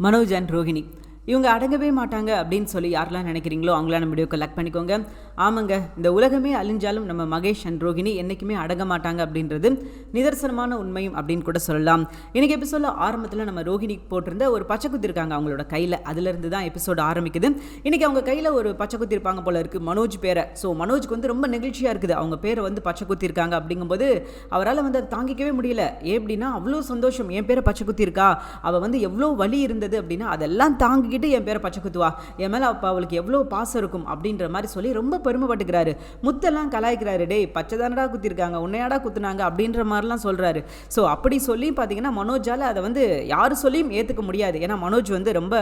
Manoj and Rohini இவங்க அடங்கவே மாட்டாங்க அப்படின்னு சொல்லி யாரெல்லாம் நினைக்கிறீங்களோ அவங்களாம் வீடியோ கலெக்ட் பண்ணிக்கோங்க. ஆமாங்க இந்த உலகமே அழிஞ்சாலும் நம்ம மகேஷ் அண்ட் ரோஹிணி என்றைக்குமே அடங்க மாட்டாங்க அப்படின்றது நிதர்சனமான உண்மையும் அப்படின்னு கூட சொல்லலாம். இன்றைக்கி எபிசோட ஆரம்பத்தில் நம்ம ரோஹிணி போட்டிருந்த ஒரு பச்சை குத்தி இருக்காங்க அவங்களோட கையில். அதுலேருந்து தான் எபிசோடு ஆரம்பிக்குது. இன்றைக்கி அவங்க கையில் ஒரு பச்சை குத்தி இருப்பாங்க போல இருக்குது மனோஜ் பேரை. ஸோ மனோஜ்க்கு வந்து ரொம்ப நெகிழ்ச்சியாக இருக்குது. அவங்க பேரை வந்து பச்சை குத்தி இருக்காங்க அப்படிங்கும்போது அவரால் வந்து அதை தாங்கிக்கவே முடியல. எப்படின்னா அப்படின்னா அவ்வளோ சந்தோஷம். என் பேரை பச்சை குத்தி இருக்கா? அவள் வந்து எவ்வளோ வலி இருந்தது அப்படின்னா அதெல்லாம் தாங்கி தாங்கிக்கிட்டு என் பேரை பச்சை குத்துவா? என் மேலே அப்போ அவளுக்கு எவ்வளோ பாசம் இருக்கும் அப்படின்ற மாதிரி சொல்லி ரொம்ப பெருமைப்பட்டுக்கிறாரு. முத்தெல்லாம் கலாய்க்கிறாரு. டேய் பச்சை தானடா குத்திருக்காங்க? உன்னையாடா குத்துனாங்க? அப்படின்ற மாதிரிலாம் சொல்கிறாரு ஸோ அப்படி சொல்லி பார்த்தீங்கன்னா மனோஜால் அதை வந்து யார் சொல்லியும் ஏற்றுக்க முடியாது. ஏன்னா மனோஜ் வந்து ரொம்ப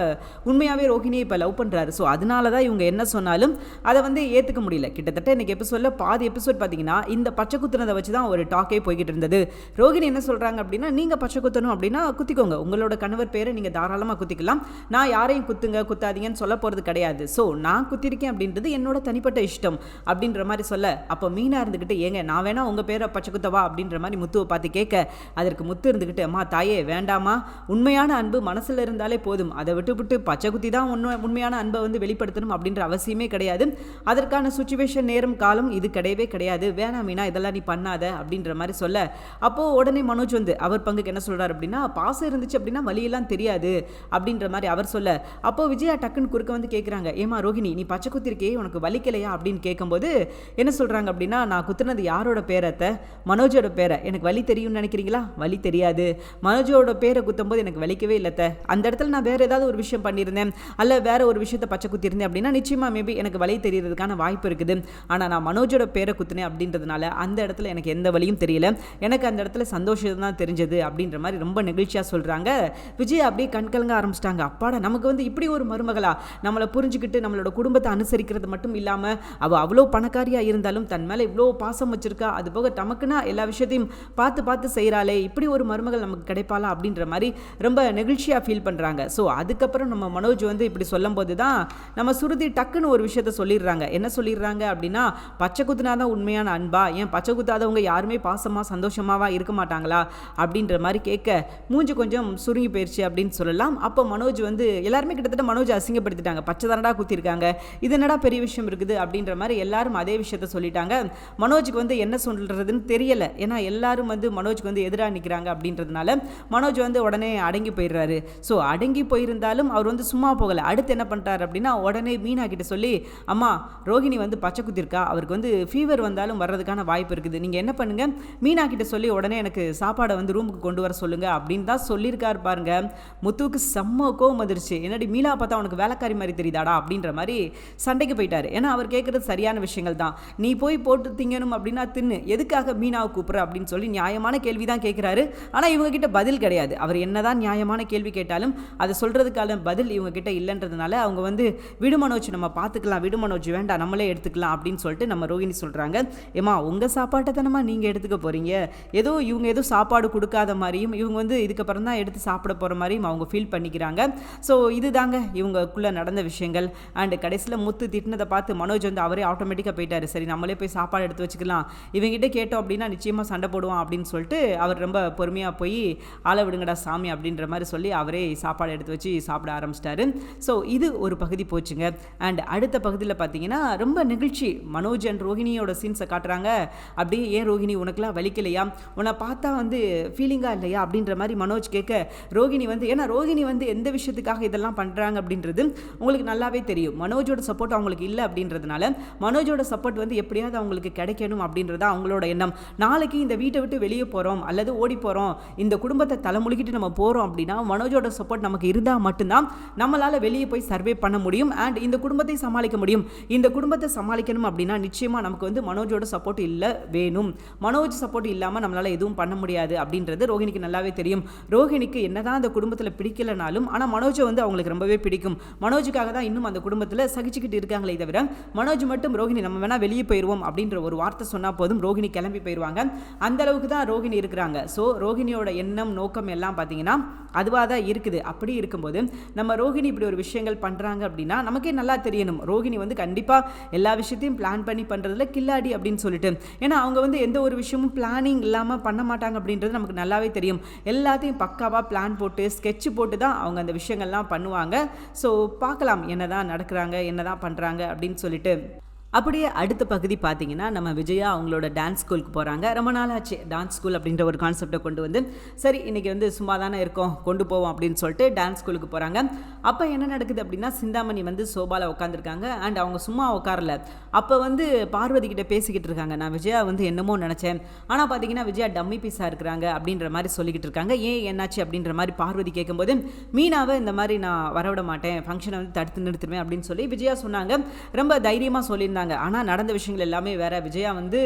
உண்மையாகவே ரோஹிணியை இப்போ லவ் பண்ணுறாரு ஸோ அதனால தான் இவங்க என்ன சொன்னாலும் அதை வந்து ஏற்றுக்க முடியல. கிட்டத்தட்ட இன்றைக்கி எபிசோடில் பாதி எபிசோட் பார்த்தீங்கன்னா இந்த பச்சை குத்துனதை வச்சு தான் ஒரு டாக்கே போய்கிட்டு இருந்தது. ரோஹிணி என்ன சொல்கிறாங்க அப்படின்னா நீங்கள் பச்சை குத்தணும் அப்படின்னா குத்திக்கோங்க. உங்களோட கணவர் பேரை நீங்கள் தாராளமாக குத்திக்கலாம். நான் யாரையும் குத்துங்க குத்தாதீங்கன்னு சொல்ல போகிறது கிடையாது. ஸோ நான் குத்திருக்கேன் அப்படின்றது என்னோட தனிப்பட்ட இஷ்டம் அப்படின்ற மாதிரி சொல்ல. அப்போ மீனாக இருந்துக்கிட்டு ஏங்க நான் வேணா உங்கள் பேரை பச்சை குத்தவா அப்படின்ற மாதிரி முத்துவை பார்த்து கேட்க அதற்கு முத்து இருந்துக்கிட்டு அம்மா தாயே வேண்டாமா உண்மையான அன்பு மனசில் இருந்தாலே போதும். அதை விட்டு விட்டு பச்சை குத்தி தான் உண்மை உண்மையான அன்பை வந்து வெளிப்படுத்தணும் அப்படின்ற அவசியமே கிடையாது. அதற்கான சுச்சுவேஷன் நேரம் காலம் இது கிடையவே கிடையாது. வேணாம் மீனா இதெல்லாம் நீ பண்ணாத அப்படின்ற மாதிரி சொல்ல. அப்போது உடனே மனோஜ் வந்து அவர் பங்குக்கு என்ன சொல்கிறார் அப்படின்னா பாசம் இருந்துச்சு அப்படின்னா வழியெல்லாம் தெரியாது அப்படின்ற மாதிரி அவர் சொல்ல. அப்போ விஜயா டக்குன்னு குறுக்க வந்து கேட்குறாங்க ஏமா ரோஹிணி நீ பச்சை குத்திருக்கே உனக்கு வலிக்கலையா? அப்படின்னு கேட்கும்போது என்ன சொல்கிறாங்க அப்படின்னா நான் குத்துனது யாரோட பேரத்தை மனோஜோட பேரை? எனக்கு வலி தெரியும்னு நினைக்கிறீங்களா? வலி தெரியாது. மனோஜோட பேரை குத்தும்போது எனக்கு வலிக்கவே இல்லைத்த அந்த இடத்துல நான் வேறு ஏதாவது ஒரு விஷயம் பண்ணியிருந்தேன். அல்ல வேற ஒரு விஷயத்தை பச்சை குத்திருந்தேன் அப்படின்னா நிச்சயமாக மேபி எனக்கு வலி தெரியறதுக்கான வாய்ப்பு இருக்குது. ஆனால் நான் மனோஜோட பேரை குத்துனேன் அப்படின்றதுனால அந்த இடத்துல எனக்கு எந்த வழியும் தெரியல. எனக்கு அந்த இடத்துல சந்தோஷம் தான் தெரிஞ்சது. அப்படின்ற மாதிரி ரொம்ப நெகிழ்ச்சியாக சொல்கிறாங்க விஜய் அப்படியே கண்கலங்க ஆரம்பிச்சிட்டாங்க. அப்பாடா நமக்கு வந்து இப்படி ஒரு மருமகளா? நம்மளை புரிஞ்சுக்கிட்டு நம்மளோட குடும்பத்தை அனுசரிக்கிறது மட்டும் இல்லாமல் அவள் அவ்வளோ பணக்காரியாக இருந்தாலும் தன் மேலே இவ்வளோ பாசம் வச்சுருக்கா அது போக நமக்குன்னா எல்லா விஷயத்தையும் பார்த்து பார்த்து செய்கிறாளே இப்படி ஒரு மருமகள் நமக்கு கிடைப்பாளா அப்படின்ற மாதிரி ரொம்ப நெகிழ்ச்சியாக ஃபீல் பண்ணுறாங்க ஸோ அதுக்கப்புறம் நம்ம மனோஜ் வந்து இப்படி சொல்லும்போது தான் நம்ம சுருதி டக்குன்னு ஒரு விஷயத்த சொல்லிடுறாங்க. என்ன சொல்லிடுறாங்க அப்படின்னா பச்சை குத்துனா தான் உண்மையான அன்பா ஏன் பச்சை குத்தாதவங்க யாருமே பாசமாக சந்தோஷமாவா இருக்க மாட்டாங்களா அப்படின்ற மாதிரி கேட்க மூஞ்சி கொஞ்சம் சுருங்கி போயிடுச்சு அப்படின்னு சொல்லலாம். அப்போ மனோஜ் வந்து எல்லாருமே கிட்டத்தட்ட மனோஜ் அசிங்கப்படுத்திட்டாங்க. பச்சை தானடா குத்திருக்காங்க. இது என்னடா பெரிய விஷயம் இருக்குது? அப்படின்ற மாதிரி எல்லாரும் அதே விஷயத்த சொல்லிட்டாங்க. மனோஜுக்கு வந்து என்ன சொல்கிறதுன்னு தெரியல. ஏன்னா எல்லாரும் வந்து மனோஜுக்கு வந்து எதிராக நிற்கிறாங்க அப்படின்றதுனால மனோஜ் வந்து உடனே அடங்கி போயிடுறாரு. ஸோ அடங்கி போயிருந்தாலும் அவர் வந்து சும்மா போகலை. அடுத்து என்ன பண்ணுறாரு அப்படின்னா உடனே மீனா கிட்ட சொல்லி அம்மா ரோஹிணி வந்து பச்சை குத்திருக்கா. அவருக்கு வந்து ஃபீவர் வந்தாலும் வர்றதுக்கான வாய்ப்பு இருக்குது. நீங்கள் என்ன பண்ணுங்கள் மீனா கிட்ட சொல்லி உடனே எனக்கு சாப்பாடை வந்து ரூமுக்கு கொண்டு வர சொல்லுங்கள் அப்படின்னு தான் சொல்லியிருக்காரு பாருங்க. முத்துவுக்கு செம்ம கோவம் வந்துருச்சு. என்னடி மீனா பார்த்தா உனக்கு வேலைக்காரி மாதிரி தெரியுதாடா அப்படின்ற மாதிரி சண்டைக்கு போயிட்டார். ஏன்னா அவர் கேட்குறது சரியான விஷயங்கள் தான். நீ போய் போட்டு திங்கணும் அப்படின்னா தின்னு. எதுக்காக மீனாவை கூப்பிட்ற அப்படின்னு சொல்லி நியாயமான கேள்வி தான் கேட்குறாரு ஆனால் இவங்க கிட்ட பதில் கிடையாது. அவர் என்னதான் நியாயமான கேள்வி கேட்டாலும் அதை சொல்கிறதுக்கான பதில் இவங்க கிட்ட இல்லைன்றதுனால அவங்க வந்து விடு மனோஜ் நம்ம பார்த்துக்கலாம் விடு மனோஜ் வேண்டாம். நம்மளே எடுத்துக்கலாம். அப்படின்னு சொல்லிட்டு நம்ம ரோஹிணி சொல்கிறாங்க ஏமா உங்கள் சாப்பாட்டை தானம்மா நீங்கள் எடுத்துக்க போகிறீங்க ஏதோ இவங்க ஏதோ சாப்பாடு கொடுக்காத மாதிரியும் இவங்க வந்து இதுக்கப்புறம் தான் எடுத்து சாப்பிட போகிற மாதிரியும் அவங்க ஃபீல் பண்ணிக்கிறாங்க. ஸோ இது இதுதாங்க இவங்களுக்குள்ளே நடந்த விஷயங்கள். அண்டு கடைசியில் முத்து திட்டினதை பார்த்து மனோஜ் வந்து அவரே ஆட்டோமேட்டிக்காக போயிட்டார். சரி நம்மளே போய் சாப்பாடு எடுத்து வச்சுக்கலாம். இவங்ககிட்ட கேட்டோம் அப்படின்னா நிச்சயமாக சண்டை போடுவான் அப்படின்னு சொல்லிட்டு அவர் ரொம்ப பொறுமையாக போய் ஆள விடுங்கடா சாமி அப்படின்ற மாதிரி சொல்லி அவரே சாப்பாடு எடுத்து வச்சு சாப்பிட ஆரம்பிச்சிட்டாரு. ஸோ இது ஒரு பகுதி போச்சுங்க. அண்ட் அடுத்த பகுதியில் பார்த்தீங்கன்னா ரொம்ப நிகழ்ச்சி. மனோஜ் அண்ட் ரோஹிணியோட சீன்ஸை காட்டுறாங்க. அப்படியே ஏன் ரோஹிணி உனக்குலாம் வலிக்கலையா? உன்னை பார்த்தா வந்து ஃபீலிங்காக இல்லையா? அப்படின்ற மாதிரி மனோஜ் கேட்க ரோஹிணி வந்து ஏன்னா ரோஹிணி வந்து எந்த விஷயத்துக்காக இதெல்லாம் பண்ணுறாங்க அப்படின்றது உங்களுக்கு நல்லாவே தெரியும். மனோஜோட சப்போர்ட் அவங்களுக்கு இல்லை அப்படின்றதுனால மனோஜோட சப்போர்ட் வந்து எப்படியாவது அவங்களுக்கு கிடைக்கணும் அப்படின்றத அவங்களோட எண்ணம். நாளைக்கு இந்த வீட்டை விட்டு வெளியே போகிறோம் அல்லது ஓடி போகிறோம் இந்த குடும்பத்தை தலைமுழுகிட்டு நம்ம போகிறோம் அப்படின்னா மனோஜோட சப்போர்ட் நமக்கு இருந்தால் மட்டும்தான் நம்மளால் வெளியே போய் சர்வே பண்ண முடியும் அண்ட் இந்த குடும்பத்தை சமாளிக்க முடியும். இந்த குடும்பத்தை சமாளிக்கணும் அப்படின்னா நிச்சயமாக நமக்கு வந்து மனோஜோட சப்போர்ட் இல்லை வேணும். மனோஜ் சப்போர்ட் இல்லாமல் நம்மளால் எதுவும் பண்ண முடியாது அப்படின்றது ரோஹிணிக்கு நல்லாவே தெரியும். ரோஹிணிக்கு என்னதான் அந்த குடும்பத்தில் பிடிக்கலனாலும் ஆனால் மனோஜை வந்து அவங்களுக்கு அவங்களுக்கு ரொம்பவே பிடிக்கும். மனோஜுக்காக தான் இன்னும் அந்த குடும்பத்தில் சகிச்சுக்கிட்டு இருக்காங்களே தவிர மனோஜ் மட்டும் ரோஹிணி நம்ம வேணால் வெளியே போயிடுவோம் அப்படின்ற ஒரு வார்த்தை சொன்னால் போதும் ரோஹிணி கிளம்பி போயிடுவாங்க அந்த அளவுக்கு தான் ரோஹிணி இருக்கிறாங்க. ஸோ ரோஹிணியோட எண்ணம் நோக்கம் எல்லாம் பார்த்தீங்கன்னா அதுவாக தான் இருக்குது. அப்படி இருக்கும்போது நம்ம ரோஹிணி இப்படி ஒரு விஷயங்கள் பண்ணுறாங்க அப்படின்னா நமக்கே நல்லா தெரியணும். ரோஹிணி வந்து கண்டிப்பாக எல்லா விஷயத்தையும் பிளான் பண்ணி பண்ணுறதுல கில்லாடி அப்படின்னு சொல்லிட்டு. ஏன்னா அவங்க வந்து எந்த ஒரு விஷயமும் பிளானிங் இல்லாமல் பண்ண மாட்டாங்க அப்படின்றது நமக்கு நல்லாவே தெரியும். எல்லாத்தையும் பக்காவாக பிளான் போட்டு ஸ்கெட்ச் போட்டு தான் அவங்க அந்த விஷயங்கள்லாம் பண்ணுவாங்க. ஸோ பார்க்கலாம் என்ன தான் நடக்கிறாங்க என்ன தான் பண்ணுறாங்க அப்படின்னு சொல்லிட்டு. அப்படியே அடுத்த பகுதி பார்த்தீங்கன்னா நம்ம விஜயா அவங்களோட டான்ஸ் ஸ்கூலுக்கு போகிறாங்க ரொம்ப நாள் ஆச்சு டான்ஸ் ஸ்கூல் அப்படின்ற ஒரு கான்செப்டை கொண்டு வந்து சரி இன்றைக்கி வந்து சும்மா தானே இருக்கோம் கொண்டு போவோம் அப்படின்னு சொல்லிட்டு டான்ஸ் ஸ்கூலுக்கு போகிறாங்க அப்போ என்ன நடக்குது அப்படின்னா சிந்தாமணி வந்து சோபாவில் உட்காந்துருக்காங்க அண்ட் அவங்க சும்மா உட்காரல. அப்போ வந்து பார்வதி கிட்ட பேசிக்கிட்டு இருக்காங்க. நான் விஜயா வந்து என்னமோ நினச்சேன். ஆனால் பார்த்தீங்கன்னா விஜயா டம்மி பீஸாக இருக்கிறாங்க அப்படின்ற மாதிரி சொல்லிக்கிட்டு இருக்காங்க. ஏன் என்னாச்சு அப்படின்ற மாதிரி பார்வதி கேட்கும்போது மீனாவை இந்த மாதிரி நான் வரவிட மாட்டேன். ஃபங்க்ஷனை வந்து தடுத்து நிறுத்துவேன் அப்படின்னு சொல்லி விஜயா சொன்னாங்க. ரொம்ப தைரியமாக சொல்லியிருந்தாங்க. சொன்னாங்க ஆனால் நடந்த விஷயங்கள் எல்லாமே வேற. விஜயா வந்து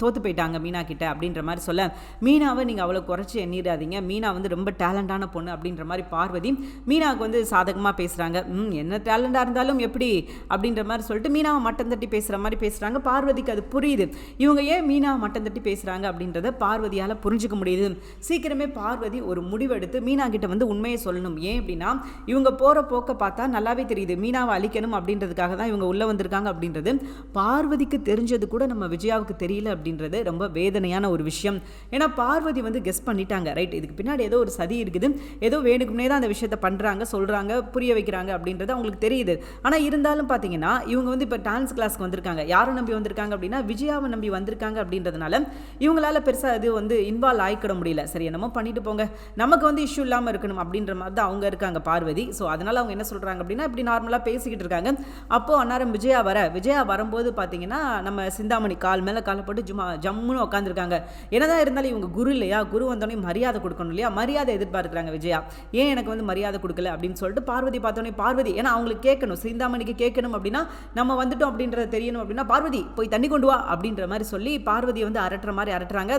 தோத்து போயிட்டாங்க மீனா கிட்ட அப்படின்ற மாதிரி சொல்ல. மீனாவை நீங்கள் அவ்வளோ குறைச்சி எண்ணிடாதீங்க. மீனா வந்து ரொம்ப டேலண்டான பொண்ணு அப்படின்ற மாதிரி பார்வதி மீனாவுக்கு வந்து சாதகமாக பேசுகிறாங்க ம் என்ன டேலண்டாக இருந்தாலும் எப்படி அப்படின்ற மாதிரி சொல்லிட்டு மீனாவை மட்டம் தட்டி பேசுகிற மாதிரி பேசுகிறாங்க பார்வதிக்கு அது புரியுது. இவங்க ஏன் மீனாவை மட்டம் தட்டி பேசுகிறாங்க அப்படின்றத பார்வதியால் புரிஞ்சுக்க முடியுது. சீக்கிரமே பார்வதி ஒரு முடிவெடுத்து மீனா கிட்ட வந்து உண்மையை சொல்லணும். ஏன் அப்படின்னா இவங்க போகிற போக்க பார்த்தா நல்லாவே தெரியுது. மீனாவை அழிக்கணும் அப்படின்றதுக்காக தான் இவங்க உள்ளே வந்திருக்காங்க அப்படின்றது. பார்வதிக்கு தெரிஞ்சது கூட நம்ம விஜயாவுக்கு தெரியல அப்படின்றது ரொம்ப வேதனையான ஒரு விஷயம். ஏன்னா பார்வதி வந்து கெஸ் பண்ணிட்டாங்க ரைட் இதுக்கு பின்னாடி ஏதோ ஒரு சதி இருக்குது. ஏதோ வேணுக்குனே தான் அந்த விஷயத்த பண்ணுறாங்க சொல்கிறாங்க புரிய வைக்கிறாங்க அப்படின்றது அவங்களுக்கு தெரியுது. ஆனால் இருந்தாலும் பார்த்தீங்கன்னா இவங்க வந்து இப்போ டான்ஸ் கிளாஸ்க்கு வந்திருக்காங்க. யாரை நம்பி வந்திருக்காங்க அப்படின்னா விஜயாவை நம்பி வந்திருக்காங்க அப்படின்றதுனால இவங்களால பெருசாக அது வந்து இன்வால்வ் ஆகிக்கிட முடியல. சரி என்னமோ பண்ணிட்டு போங்க. நமக்கு வந்து இஷ்யூ இல்லாமல் இருக்கணும் அப்படின்ற மாதிரி தான் அவங்க இருக்காங்க பார்வதி. ஸோ அதனால் அவங்க என்ன சொல்கிறாங்க அப்படின்னா இப்படி நார்மலாக பேசிக்கிட்டு இருக்காங்க. அப்போது அன்னாரம் விஜயா வர விஜயா வரும்போது பார்த்தீங்கன்னா நம்ம சிந்தாமணி கால் மேலே காலை போட்டு ஜும்மா ஜம்முன்னு உட்காந்துருக்காங்க என்னதான் இருந்தாலும் இவங்க குரு இல்லையா? குரு வந்தோடனே மரியாதை கொடுக்கணும் இல்லையா? மரியாதை எதிர்பார்க்குறாங்க விஜயா. ஏன் எனக்கு வந்து மரியாதை கொடுக்கல? அப்படின்னு சொல்லிட்டு பார்வதி பார்த்தோன்னே பார்வதி ஏன்னா அவங்களுக்கு கேட்கணும். சிந்தாமணிக்கு கேட்கணும் அப்படின்னா நம்ம வந்துட்டோம் அப்படின்றத தெரியணும் அப்படின்னா பார்வதி போய் தண்ணி கொண்டு வா அப்படின்ற மாதிரி சொல்லி பார்வதியை வந்து அரட்டுற மாதிரி அரட்டுறாங்க.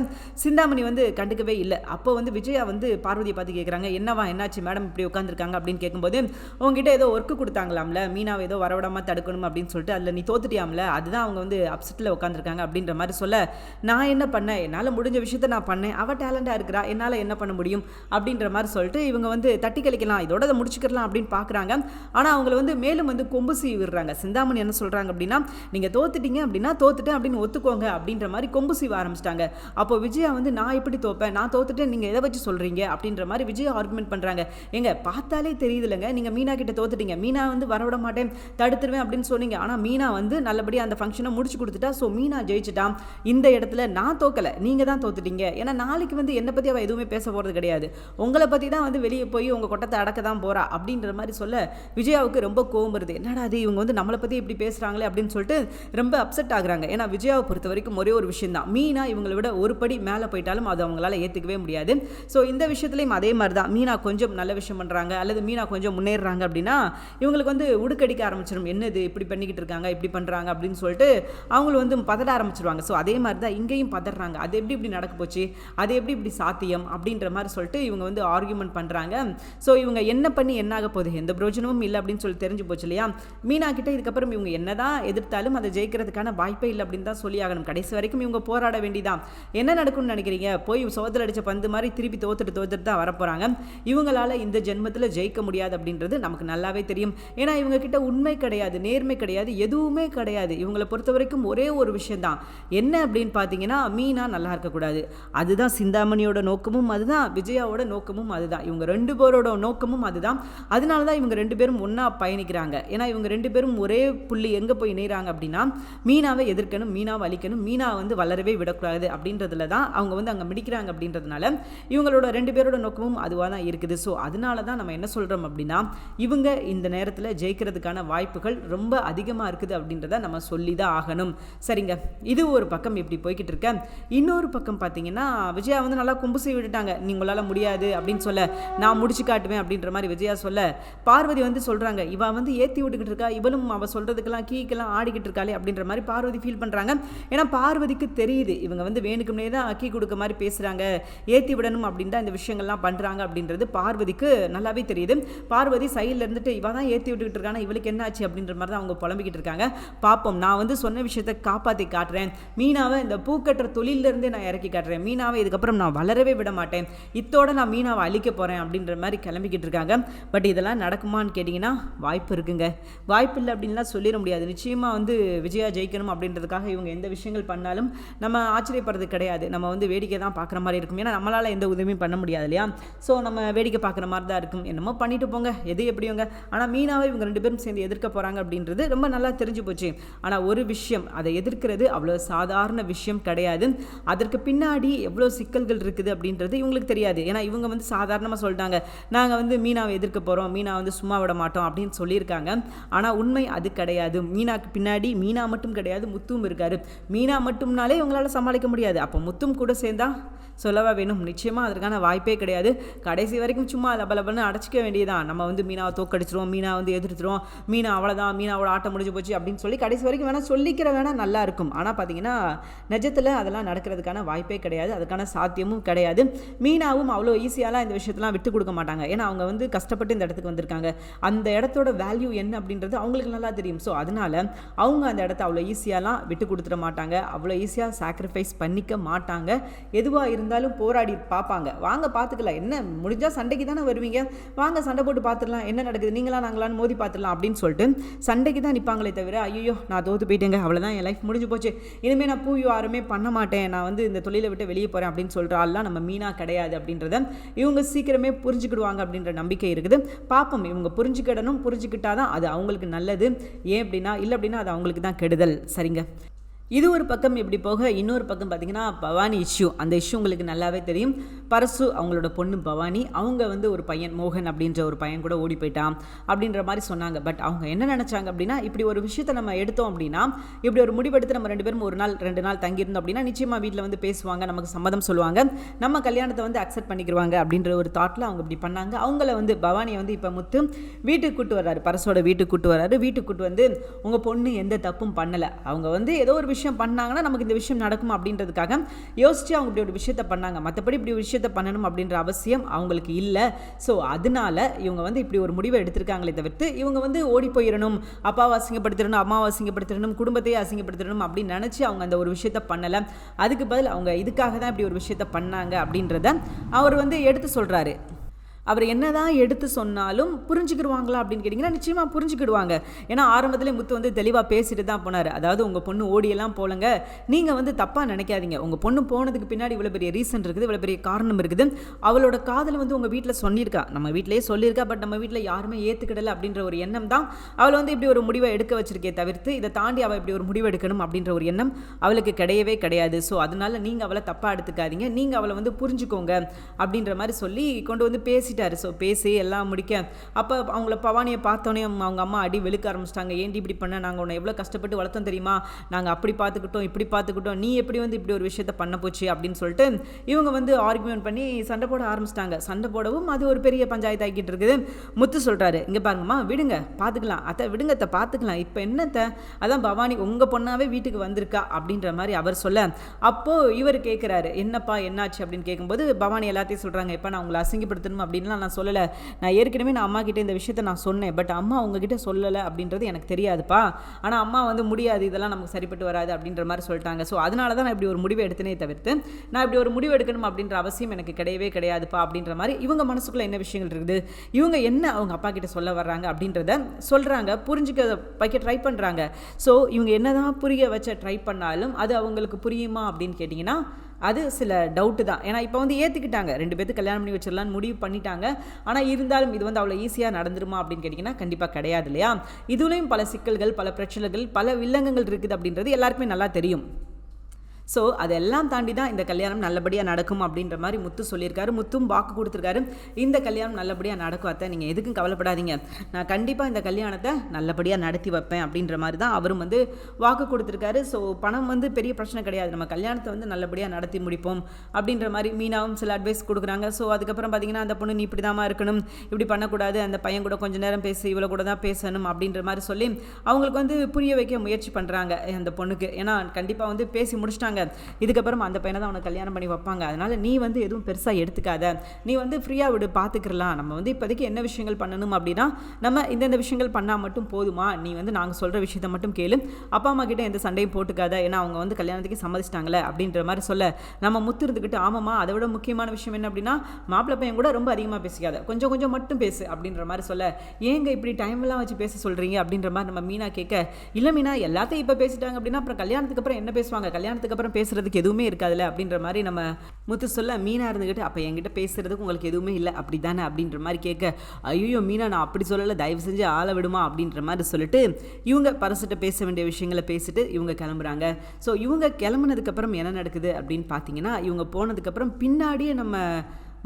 சிந்தாமணி வந்து கண்டுக்கவே இல்லை. அப்போ வந்து விஜயா வந்து பார்வதியை பார்த்து கேட்குறாங்க என்னவா என்னாச்சு? மேடம் இப்படி உட்காந்துருக்காங்க அப்படின்னு கேட்கும்போது உங்ககிட்ட ஏதோ ஒர்க்கு கொடுத்தாங்களாம்ல? மீனாவை ஏதோ வரவிடாமல் தடுக்கணும் அப்படின்னு சொல்லிட்டு அதில் நீ தோத்துட்டியாம்ல? அதுதான் அவங்க வந்து அப்செட்டில் உட்காந்துருக்காங்க அப்படின்ற மாதிரி சொல்ல நான் என்ன பண்ணேன்? என்னால் முடிஞ்ச விஷயத்த நான் பண்ணேன். அவள் டேலண்டாக இருக்கிறா என்னால் என்ன பண்ண முடியும்? அப்படின்ற மாதிரி சொல்லிட்டு இவங்க வந்து தட்டி கழிக்கலாம் இதோட அதை முடிச்சுக்கலாம் அப்படின்னு பார்க்குறாங்க. ஆனால் அவங்கள வந்து மேலும் வந்து கொம்பு சீவி விடுறாங்க சிந்தாமணி என்ன சொல்கிறாங்க அப்படின்னா நீங்கள் தோத்துட்டீங்க அப்படின்னா தோத்துட்டேன் அப்படின்னு ஒத்துக்கோங்க அப்படின்ற மாதிரி கொம்பு சீவ ஆரம்பிச்சிட்டாங்க. அப்போ விஜயா வந்து நான் எப்படி தோப்பேன். நான் தோத்துட்டேன். நீங்கள் எதை வச்சு சொல்கிறீங்க அப்படின்ற மாதிரி விஜய் ஆர்குமெண்ட் பண்ணுறாங்க எங்க பார்த்தாலே தெரியுதுல்லங்க நீங்கள் மீனா கிட்ட தோத்துட்டீங்க. மீனா வந்து வரவிட மாட்டேன். தடுத்துருவேன் அப்படின்னு சொன்னீங்க. ஆனால் மீனா வந்து நல்ல நல்லபடி அந்த ஃபங்க்ஷனை முடிச்சு கொடுத்துட்டா ஸோ மீனா ஜெயிச்சிட்டான் இந்த இடத்துல நான் தோக்கலை. நீங்கள் தான் தோத்துட்டீங்க. ஏன்னா நாளைக்கு வந்து என்னை பற்றி அவள் எதுவுமே பேச போகிறது கிடையாது. உங்களை பற்றி தான் வந்து வெளியே போய் உங்கள் கொட்டத்தை அடக்க தான் போகிறா அப்படின்ற மாதிரி சொல்ல விஜயாவுக்கு ரொம்ப கோவம் வருது. என்னடா அது இவங்க வந்து நம்மளை பற்றி இப்படி பேசுகிறாங்களே அப்படின்னு சொல்லிட்டு ரொம்ப அப்செட் ஆகுறாங்க. ஏன்னா விஜயாவை பொறுத்த வரைக்கும் ஒரே ஒரு விஷயம் தான். மீனா இவங்களை விட ஒரு படி மேலே போயிட்டாலும் அது அவங்களால ஏற்றுக்கவே முடியாது. ஸோ இந்த விஷயத்துலையும் அதே மாதிரி தான். மீனா கொஞ்சம் நல்ல விஷயம் பண்ணுறாங்க அல்லது மீனா கொஞ்சம் முன்னேறுறாங்க அப்படின்னா இவங்களுக்கு வந்து உடுக்கடிக்க ஆரம்பிச்சிடும் என்னது? இப்படி பண்ணிக்கிட்டு இருக்காங்க இப்படி பண்ணுறாங்க அப்படின்னு சொல்லிட்டு அவங்களும் வந்து பதற ஆரம்பிச்சிருவாங்க. ஸோ அதே மாதிரி தான் இங்கேயும் பதறாங்க. அது எப்படி இப்படி நடக்க போச்சு? அது எப்படி இப்படி சாத்தியம்? அப்படின்ற மாதிரி சொல்லிட்டு இவங்க வந்து ஆர்கியூமெண்ட் பண்ணுறாங்க ஸோ இவங்க என்ன பண்ணி என்ன ஆக போகுது? எந்த பிரயோஜனமும் இல்லை அப்படின்னு சொல்லி தெரிஞ்சு போச்சு இல்லையா? மீனா கிட்ட இதுக்கப்புறம் இவங்க என்ன தான் எதிர்த்தாலும் அதை ஜெயிக்கிறதுக்கான வாய்ப்பே இல்லை அப்படின்னு தான் சொல்லி ஆகணும். கடைசி வரைக்கும் இவங்க போராட வேண்டிதான் என்ன நடக்கும்னு நினைக்கிறீங்க? போய் சோதல் அடித்த பந்து மாதிரி திருப்பி தோத்துட்டு தோத்துட்டு தான் வரப்போகிறாங்க இவங்களால இந்த ஜென்மத்தில் ஜெயிக்க முடியாது அப்படின்றது நமக்கு நல்லாவே தெரியும். ஏன்னா இவங்க கிட்ட உண்மை கிடையாது நேர்மை கிடையாது எதுவுமே கிடையாது. இவங்களை பொறுத்த வரைக்கும் ஒரே ஒரு விஷயந்தான் என்ன அப்படின்னு பார்த்தீங்கன்னா மீனா நல்லா இருக்கக்கூடாது. அதுதான் சிந்தாமணியோட நோக்கமும் அதுதான் விஜயாவோட நோக்கமும் அதுதான். இவங்க ரெண்டு பேரோட நோக்கமும் அதுதான். அதனால தான் இவங்க ரெண்டு பேரும் ஒன்றா பயணிக்கிறாங்க. ஏன்னா இவங்க ரெண்டு பேரும் ஒரே புள்ளி எங்கே போய் இணைகிறாங்க அப்படின்னா மீனாவை எதிர்க்கணும் மீனாவை அழிக்கணும் மீனா வந்து வளரவே விடக்கூடாது அப்படின்றதுல தான் அவங்க வந்து அங்கே மிடிக்கிறாங்க அப்படின்றதுனால இவங்களோட ரெண்டு பேரோட நோக்கமும் அதுவாக தான் இருக்குது. ஸோ அதனால தான் நம்ம என்ன சொல்கிறோம் அப்படின்னா இவங்க இந்த நேரத்தில் ஜெயிக்கிறதுக்கான வாய்ப்புகள் ரொம்ப அதிகமாக இருக்குது அப்படின்றத நம்ம நம்ம சொல்லி தான் ஆகணும். சரிங்க. இது ஒரு பக்கம் இப்படி போய்கிட்டு இருக்க. இன்னொரு பக்கம் பார்த்தீங்கன்னா விஜயா வந்து நல்லா கும்பு செய்ய விட்டுட்டாங்க. நீங்களால முடியாது அப்படின்னு சொல்ல நான் முடிச்சு காட்டுவேன் அப்படின்ற மாதிரி விஜயா சொல்ல பார்வதி வந்து சொல்கிறாங்க இவ வந்து ஏற்றி விட்டுக்கிட்டு இருக்கா. இவளும் அவள் சொல்கிறதுக்கெல்லாம் கீக்கெல்லாம் ஆடிக்கிட்டு இருக்காளே அப்படின்ற மாதிரி பார்வதி ஃபீல் பண்ணுறாங்க ஏன்னா பார்வதிக்கு தெரியுது இவங்க வந்து வேணுக்குமே தான் கீ கொடுக்க மாதிரி பேசுகிறாங்க ஏற்றி விடணும் அப்படின்னு தான் இந்த விஷயங்கள்லாம் பண்ணுறாங்க அப்படின்றது பார்வதிக்கு நல்லாவே தெரியுது. பார்வதி சைடில் இருந்துட்டு இவ தான் ஏற்றி விட்டுக்கிட்டு இருக்கானா? இவளுக்கு என்ன ஆச்சு அப்படின்ற மாதிரி தான் அவங்க புலம்பிக்கிட்டு இருக்காங்க. பார்ப்போம். நான் வந்து சொன்ன விஷயத்தை காப்பாற்றி காட்டுறேன். மீனாவை இந்த பூக்கட்டுற தொழிலிருந்தே நான் இறக்கி காட்டுறேன். மீனாவை இதுக்கப்புறம் நான் வளரவே விட மாட்டேன். இத்தோட நான் மீனாவை அழிக்க போகிறேன் அப்படின்ற மாதிரி கிளம்பிக்கிட்டு இருக்காங்க. பட் இதெல்லாம் நடக்குமான்னு கேட்டிங்கன்னா வாய்ப்பு இருக்குங்க. வாய்ப்பு இல்லை அப்படின்லாம் சொல்லிட முடியாது. நிச்சயமாக வந்து விஜயா ஜெயிக்கணும் அப்படின்றதுக்காக இவங்க எந்த விஷயங்கள் பண்ணாலும் நம்ம ஆச்சரியப்படுறது கிடையாது. நம்ம வந்து வேடிக்கை தான் பார்க்குற மாதிரி இருக்கும். ஏன்னா நம்மளால் எந்த உதவியும் பண்ண முடியாது இல்லையா? ஸோ நம்ம வேடிக்கை பார்க்குற மாதிரி தான் இருக்கும். என்னமோ பண்ணிட்டு போங்க. எது எப்படியோங்க? ஆனால் மீனாவை இவங்க ரெண்டு பேரும் சேர்ந்து எதிர்க்க போகிறாங்க அப்படின்றது ரொம்ப நல்லா தெரிஞ்சு போச்சு. ஆனால் ஒரு விஷயம் அதை எதிர்க்கிறது அவ்வளோ சாதாரண விஷயம் கிடையாது. அதற்கு பின்னாடி எவ்வளோ சிக்கல்கள் இருக்குது அப்படின்றது இவங்களுக்கு தெரியாது. ஏன்னா இவங்க வந்து சாதாரணமாக சொல்லிட்டாங்க நாங்கள் வந்து மீனாவை எதிர்க்க போகிறோம் மீனா வந்து சும்மா விட மாட்டோம் அப்படின்னு சொல்லியிருக்காங்க. ஆனால் உண்மை அது கிடையாது. மீனாக்கு பின்னாடி மீனா மட்டும் கிடையாது முத்தும் இருக்காரு. மீனா மட்டும்னாலே இவங்களால சமாளிக்க முடியாது. அப்போ முத்தும் கூட சேர்ந்தா சொல்லவா வேணும்? நிச்சயமாக அதற்கான வாய்ப்பே கிடையாது. கடைசி வரைக்கும் சும்மா லபலபன்னு அடைச்சிக்க வேண்டியதான் நம்ம வந்து மீனாவை தோக்கடிச்சிருவோம் மீனா வந்து எதிர்த்துருவோம் மீனா அவ்வளோதான் மீனாவோட ஆட்டம் முடிஞ்சு போச்சு அப்படின்னு சொல்லி கடைசி வரைக்கும் வேணால் சொல்லிக்கிற வேணால் நல்லாயிருக்கும் ஆனால் பார்த்தீங்கன்னா நிஜத்தில் அதெல்லாம் நடக்கிறதுக்கான வாய்ப்பே கிடையாது. அதுக்கான சாத்தியமும் கிடையாது. மீனாவும் அவ்வளோ ஈஸியாலாம் இந்த விஷயத்தெல்லாம் விட்டு கொடுக்க மாட்டாங்க. ஏன்னா அவங்க வந்து கஷ்டப்பட்டு இந்த இடத்துக்கு வந்திருக்காங்க. அந்த இடத்தோட வேல்யூ என்ன அப்படின்றது அவங்களுக்கு நல்லா தெரியும். ஸோ அதனால அவங்க அந்த இடத்த அவ்வளோ ஈஸியாலாம் விட்டு கொடுத்துட மாட்டாங்க. அவ்வளோ ஈஸியாக சாக்ரிஃபைஸ் பண்ணிக்க மாட்டாங்க. எதுவாக இருந்தாலும் போராடி பார்ப்பாங்க. வாங்க பார்த்துக்கலாம் என்ன முடிஞ்சால் சண்டைக்கு தானே வருவீங்க? வாங்க சண்டை போட்டு பார்த்துடலாம் என்ன நடக்குது? நீங்களா நாங்களான்னு மோதி பார்த்துடலாம் அப்படின்னு சொல்லிட்டு சண்டைக்கு தான் நிற்பாங்களே தவிர ஐயோ நான் தோத்து போயிட்டேங்க. அவ்வளோதான் என் லைஃப் முடிஞ்சு போச்சு. இனிமேல் நான் பூ யாருமே பண்ண மாட்டேன். நான் வந்து இந்த தொழிலை விட்டு வெளியே போகிறேன் அப்படின்னு சொல்கிற ஆள்லாம் நம்ம மீனா கிடையாது அப்படின்றத இவங்க சீக்கிரமே புரிஞ்சுக்கிடுவாங்க அப்படின்ற நம்பிக்கை இருக்குது. பார்ப்போம் இவங்க புரிஞ்சுக்கிடணும் புரிஞ்சுக்கிட்டாதான் அது அவங்களுக்கு நல்லது. ஏன் அப்படின்னா இல்லை அப்படின்னா அது அவங்களுக்கு தான் கெடுதல். சரிங்க. இது ஒரு பக்கம் இப்படி போக இன்னொரு பக்கம் பார்த்தீங்கன்னா பவானி இஷ்யூ அந்த இஷ்யூ உங்களுக்கு நல்லாவே தெரியும். பரசு அவங்களோட பொண்ணு பவானி அவங்க வந்து ஒரு பையன் மோகன் அப்படின்ற ஒரு பையன் கூட ஓடி போயிட்டான் அப்படின்ற மாதிரி சொன்னாங்க. பட் அவங்க என்ன நினச்சாங்க அப்படின்னா இப்படி ஒரு விஷயத்தை நம்ம எடுத்தோம் அப்படின்னா இப்படி ஒரு முடிவெடுத்து நம்ம ரெண்டு பேரும் ஒரு நாள் ரெண்டு நாள் தங்கியிருந்தோம் அப்படின்னா நிச்சயமாக வீட்டில் வந்து பேசுவாங்க நமக்கு சம்மதம் சொல்லுவாங்க. நம்ம கல்யாணத்தை வந்து அக்செப்ட் பண்ணிக்கிடுவாங்க அப்படின்ற ஒரு தாட்டில் அவங்க இப்படி பண்ணாங்க. அவங்கள வந்து பவானியை வந்து இப்போ முத்து வீட்டுக்கு கூட்டு வர்றாரு. பரசோட வீட்டுக்கு கூட்டு வர்றாரு. வீட்டுக்கு கூட்டு வந்து உங்கள் பொண்ணு எந்த தப்பும் பண்ணலை. அவங்க வந்து ஏதோ ஒரு விஷயம் பண்ணாங்கன்னா நமக்கு இந்த விஷயம் நடக்கும் அப்படின்றதுக்காக யோசிச்சு அவங்க இப்படி ஒரு விஷயத்த பண்ணாங்க. மற்றபடி இப்படி ஒரு விஷயத்த பண்ணணும் அப்படின்ற அவசியம் அவங்களுக்கு இல்லை. ஸோ அதனால இவங்க வந்து இப்படி ஒரு முடிவை எடுத்திருக்காங்களே தவிர்த்து இவங்க வந்து ஓடி போயிடணும் அப்பாவை அசிங்கப்படுத்திடணும் அம்மாவை அசிங்கப்படுத்திடணும் குடும்பத்தையே அசிங்கப்படுத்திடணும் அப்படின்னு நினச்சி அவங்க அந்த ஒரு விஷயத்த பண்ணலை. அதுக்கு பதில் அவங்க இதுக்காக தான் இப்படி ஒரு விஷயத்த பண்ணாங்க அப்படின்றத அவர் வந்து எடுத்து சொல்கிறாரு அவர் என்னதான் எடுத்து சொன்னாலும் புரிஞ்சுக்கிடுவாங்களா அப்படின்னு கேட்டிங்கன்னா நிச்சயமாக புரிஞ்சுக்கிடுவாங்க. ஏன்னா ஆரம்பத்திலே முத்து வந்து தெளிவாக பேசிட்டு தான் போனார். அதாவது உங்கள் பொண்ணு ஓடியெல்லாம் போலங்க. நீங்கள் வந்து தப்பாக நினைக்காதீங்க. உங்கள் பொண்ணு போனதுக்கு பின்னாடி இவ்வளோ பெரிய ரீசன் இருக்குது இவ்வளோ பெரிய காரணம் இருக்குது. அவளோட காதல் வந்து உங்கள் வீட்டில் சொல்லியிருக்கா. நம்ம வீட்டிலேயே சொல்லியிருக்கா பட் நம்ம வீட்டில் யாருமே ஏற்றுக்கிடலை அப்படின்ற ஒரு எண்ணம் தான் அவளை வந்து இப்படி ஒரு முடிவை எடுக்க வச்சிருக்கே தவிர்த்து இதை தாண்டி அவள் இப்படி ஒரு முடிவு எடுக்கணும் அப்படின்ற ஒரு எண்ணம் அவளுக்கு கிடையவே கிடையாது. ஸோ அதனால் நீங்கள் அவளை தப்பாக எடுத்துக்காதீங்க. நீங்கள் அவளை வந்து புரிஞ்சுக்கோங்க அப்படின்ற மாதிரி சொல்லி கொண்டு வந்து பேசி பேசிட்டாரு. ஸோ பேசி எல்லாம் முடிக்க அப்போ அவங்கள பவானியை பார்த்தோன்னே அவங்க அம்மா அடி வெளுக்க ஆரம்பிச்சிட்டாங்க. ஏன்டி இப்படி பண்ண? நாங்கள் உன்னை எவ்வளோ கஷ்டப்பட்டு வளர்த்தோம் தெரியுமா? நாங்கள் அப்படி பார்த்துக்கிட்டோம் இப்படி பார்த்துக்கிட்டோம். நீ எப்படி வந்து இப்படி ஒரு விஷயத்த பண்ண போச்சு? அப்படின்னு சொல்லிட்டு இவங்க வந்து ஆர்குமெண்ட் பண்ணி சண்டை போட ஆரம்பிச்சிட்டாங்க. சண்டை போடவும் அது ஒரு பெரிய பஞ்சாயத்து ஆகிட்டு இருக்குது. முத்து சொல்கிறாரு இங்கே பாருங்கம்மா விடுங்க பார்த்துக்கலாம். அத்தை விடுங்கத்தை பார்த்துக்கலாம். இப்போ என்னத்த அதான் பவானி உங்கள் பொண்ணாவே வீட்டுக்கு வந்திருக்கா? அப்படின்ற மாதிரி அவர் சொல்ல அப்போது இவர் கேட்குறாரு என்னப்பா என்னாச்சு? அப்படின்னு கேட்கும்போது பவானி எல்லாத்தையும் சொல்கிறாங்க இப்போ நான் உங்களை அசிங்கப்படுத்தணும்? அப்படின்னு அப்படின்லாம் நான் சொல்லலை. நான் ஏற்கனவே நான் அம்மாக்கிட்ட இந்த விஷயத்த நான் சொன்னேன். பட் அம்மா அவங்கக்கிட்ட சொல்லலை அப்படின்றது எனக்கு தெரியாதுப்பா. ஆனால் அம்மா வந்து முடியாது இதெல்லாம் நமக்கு சரிப்பட்டு வராது அப்படின்ற மாதிரி சொல்லிட்டாங்க. ஸோ அதனால தான் நான் இப்படி ஒரு முடிவு எடுத்தனே தவிர்த்து நான் இப்படி ஒரு முடிவு எடுக்கணும் அப்படின்ற அவசியம் எனக்கு கிடையவே கிடையாதுப்பா அப்படின்ற மாதிரி இவங்க மனசுக்குள்ள என்ன விஷயங்கள் இருக்குது? இவங்க என்ன அவங்க அப்பா கிட்ட சொல்ல வர்றாங்க அப்படின்றத சொல்கிறாங்க புரிஞ்சுக்க வைக்க ட்ரை பண்ணுறாங்க ஸோ இவங்க என்னதான் புரிய வச்ச ட்ரை பண்ணாலும் அது அவங்களுக்கு புரியுமா அப்படின்னு கேட்டிங்கன்னா அது சில டவுட்டு தான். ஏன்னா இப்போ வந்து ஏற்றுக்கிட்டாங்க ரெண்டு பேர்த்து கல்யாணம் பண்ணி வச்சிடலான்னு முடிவு பண்ணிட்டாங்க. ஆனால் இருந்தாலும் இது வந்து அவ்வளோ ஈஸியாக நடந்துருமா அப்படின்னு கேட்டிங்கன்னா கண்டிப்பாக கிடையாது இல்லையா? இதுலேயும் பல சிக்கல்கள் பல பிரச்சனைகள் பல வில்லங்கங்கள் இருக்குது அப்படின்றது எல்லாருக்குமே நல்லா தெரியும். ஸோ அதெல்லாம் தாண்டி தான் இந்த கல்யாணம் நல்லபடியாக நடக்கும் அப்படின்ற மாதிரி முத்து சொல்லியிருக்காரு. முத்தும் வாக்கு கொடுத்துருக்காரு. இந்த கல்யாணம் நல்லபடியாக நடக்கும் அத்தை. நீங்கள் எதுக்கும் கவலைப்படாதீங்க. நான் கண்டிப்பாக இந்த கல்யாணத்தை நல்லபடியாக நடத்தி வைப்பேன் அப்படின்ற மாதிரி தான் அவரும் வந்து வாக்கு கொடுத்துருக்காரு. ஸோ பணம் வந்து பெரிய பிரச்சனை கிடையாது. நம்ம கல்யாணத்தை வந்து நல்லபடியாக நடத்தி முடிப்போம் அப்படின்ற மாதிரி மீனாவும் சில அட்வைஸ் கொடுக்குறாங்க. ஸோ அதுக்கப்புறம் பார்த்தீங்கன்னா அந்த பொண்ணு நீ இப்படி தான் இருக்கணும். இப்படி பண்ணக்கூடாது. அந்த பையன் கூட கொஞ்ச நேரம் பேசி. இவ்வளோ கூட தான் பேசணும் அப்படின்ற மாதிரி சொல்லி அவங்களுக்கு வந்து புரிய வைக்க முயற்சி பண்ணுறாங்க அந்த பொண்ணுக்கு. ஏன்னா கண்டிப்பாக வந்து பேசி முடிச்சிட்டாங்க. இதுக்கப்புறம் அந்த பையனை தான் அவனை கல்யாணம் பண்ணி வைப்பாங்க. அதனால் நீ வந்து எதுவும் பெருசாக எடுத்துக்காத. நீ வந்து ஃப்ரீயாக விடு பார்த்துக்கலாம் நம்ம வந்து இப்போதைக்கு என்ன விஷயங்கள் பண்ணணும் அப்படின்னா நம்ம இந்தந்த விஷயங்கள் பண்ணால் மட்டும் போதுமா? நீ வந்து நாங்கள் சொல்கிற விஷயத்த மட்டும் கேளு. அப்பா அம்மா கிட்ட எந்த சண்டையும் போட்டுக்காத. ஏன்னா அவங்க வந்து கல்யாணத்துக்கு சம்மதிச்சிட்டாங்களே அப்படின்ற மாதிரி சொல்ல. நம்ம முத்து இருந்துக்கிட்டு ஆமாம்மா அதை விட முக்கியமான விஷயம் என்ன அப்படின்னா மாப்பிள்ளை பையன் கூட ரொம்ப அதிகமாக பேசிக்காத. கொஞ்சம் கொஞ்சம் மட்டும் பேசு அப்படின்ற மாதிரி சொல்ல. ஏங்க இப்படி டைம்லாம் வச்சு பேச சொல்கிறீங்க அப்படின்ற மாதிரி நம்ம மீனா கேட்க இல்லை மீனா எல்லாத்தையும் இப்போ பேசிட்டாங்க அப்படின்னா அப்புறம் கல்யாணத்துக்கு அப்புறம் என்ன பேசுவாங்க? கல்யாணத்துக்கு அப்புறம் பேசுறதுக்கு எதுவுமே இருக்காதுல்ல அப்படின்ற மாதிரி நம்ம முத்து சொல்ல மீனா இருந்துக்கிட்டு அப்போ என்கிட்ட பேசுறதுக்கு உங்களுக்கு எதுவுமே இல்லை. அப்படி தானே அப்படின்ற மாதிரி கேட்க ஐயோ மீனா நான் அப்படி சொல்லலை. தயவு செஞ்சு ஆள விடுமா? அப்படின்ற மாதிரி சொல்லிட்டு இவங்க பரசிட்ட பேச வேண்டிய விஷயங்களை பேசிட்டு இவங்க கிளம்புறாங்க. ஸோ இவங்க கிளம்புனதுக்கப்புறம் என்ன நடக்குது அப்படின்னு பார்த்தீங்கன்னா இவங்க போனதுக்கப்புறம் பின்னாடியே நம்ம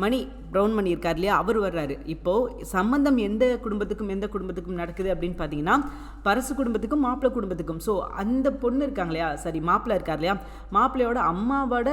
மணி ப்ரௌன் மணி இருக்கார் இல்லையா? அவர் வர்றாரு. இப்போது சம்மந்தம் எந்த குடும்பத்துக்கும் எந்த குடும்பத்துக்கும் நடக்குது அப்படின்னு பார்த்தீங்கன்னா பரசு குடும்பத்துக்கும் மாப்பிள்ளை குடும்பத்துக்கும். ஸோ அந்த பொண்ணு இருக்காங்க இல்லையா? சரி மாப்பிள்ளை இருக்கார் இல்லையா? மாப்பிள்ளையோட அம்மாவோட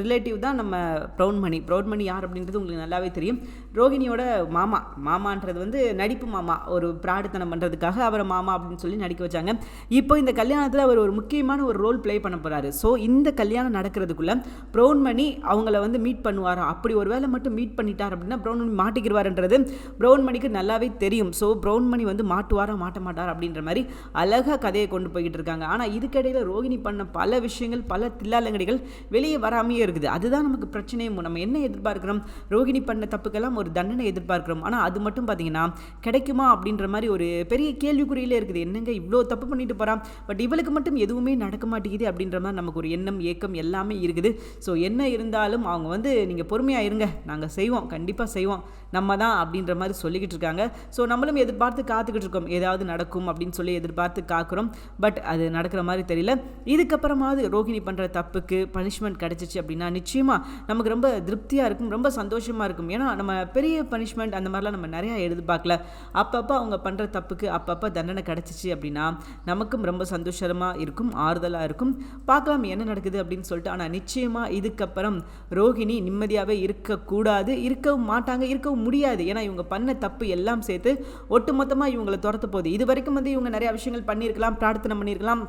ரிலேட்டிவ் தான் நம்ம ப்ரௌன் மணி. ப்ரௌன் மணி யார் அப்படின்றது உங்களுக்கு நல்லாவே தெரியும். ரோகிணியோட மாமா. மாமான்றது வந்து நடிப்பு மாமா. ஒரு பிராடுத்தனம் பண்ணுறதுக்காக அவரை மாமா அப்படின்னு சொல்லி நடிக்க வச்சாங்க. இப்போ இந்த கல்யாணத்தில் அவர் ஒரு முக்கியமான ஒரு ரோல் ப்ளே பண்ண போகிறாரு ஸோ இந்த கல்யாணம் நடக்கிறதுக்குள்ளே ப்ரௌன் மணி அவங்கள வந்து மீட் பண்ணுவாரா? அப்படி ஒரு வேளை மட்டும் மீட் பண்ணிட்டார் அப்படின்னா ப்ரௌன் மணி மாட்டிக்கிடுவார்ன்றது ப்ரௌன் மணிக்கு நல்லாவே தெரியும். ஸோ ப்ரௌன் மணி வந்து மாட்டுவாரா மாட்ட மாட்டார் அப்படின்ற மாதிரி அழகாக கதையை கொண்டு போய்கிட்டு இருக்காங்க. ஆனால் இதுக்கிடையில் ரோகிணி பண்ண பல விஷயங்கள் பல தில்லாலங்கடிகள் வெளியே வராமையே இருக்குது. அதுதான் நமக்கு பிரச்சனையும் நம்ம என்ன எதிர்பார்க்கிறோம்? ரோகிணி பண்ண தப்புக்கெல்லாம் ஒரு தண்டனை எதிர்பார்க்கிறோம். ஆனால் அது மட்டும் பார்த்தீங்கன்னா கிடைக்குமா அப்படின்ற மாதிரி ஒரு பெரிய கேள்விக்குறியிலே இருக்குது. என்னங்க இவ்வளோ தப்பு பண்ணிட்டு போகிறான் பட் இவளுக்கு மட்டும் எதுவுமே நடக்க மாட்டேங்குது அப்படின்ற மாதிரி நமக்கு ஒரு எண்ணம் ஏக்கம் எல்லாமே இருக்குது. ஸோ என்ன இருந்தாலும் அவங்க வந்து நீங்கள் பொறுமையாக இருங்க. நாங்கள் செய்வோம் கண்டிப்பாக செய்வோம். நம்ம தான் அப்படின்ற மாதிரி சொல்லிக்கிட்டு இருக்காங்க. ஸோ நம்மளும் எதிர்பார்த்து காத்துக்கிட்டு இருக்கோம். ஏதாவது நடக்கும் அப்படின்னு சொல்லி எதிர்பார்த்து காக்கிறோம். பட் அது நடக்கிற மாதிரி தெரியல. இதுக்கப்புறமாவது ரோஹிணி பண்ணுற தப்புக்கு பனிஷ்மெண்ட் கிடச்சிச்சு அப்படின்னா நிச்சயமாக நமக்கு ரொம்ப திருப்தியாக இருக்கும். ரொம்ப சந்தோஷமாக இருக்கும். ஏன்னா நம்ம பெரிய பனிஷ்மெண்ட் அந்த மாதிரிலாம் நம்ம நிறையா எதிர்பார்க்கல. அப்பப்போ அவங்க பண்ணுற தப்புக்கு அப்பப்போ தண்டனை கிடச்சிச்சு அப்படின்னா நமக்கும் ரொம்ப சந்தோஷமாக இருக்கும். ஆறுதலாக இருக்கும். பார்க்கலாம் என்ன நடக்குது அப்படின்னு சொல்லிட்டு. ஆனால் நிச்சயமாக இதுக்கப்புறம் ரோஹிணி நிம்மதியாகவே இருக்கக்கூடாது. இருக்கவும் மாட்டாங்க. இருக்கவும் முடியாது. ஏன்னா இவங்க பண்ண தப்பு எல்லாம் சேர்த்து ஒட்டுமொத்தமாக இவங்களை துரத்த போகுது. இது வரைக்கும் வந்து இவங்க நிறையா விஷயங்கள் பண்ணியிருக்கலாம் பிரார்த்தனை பண்ணியிருக்கலாம்.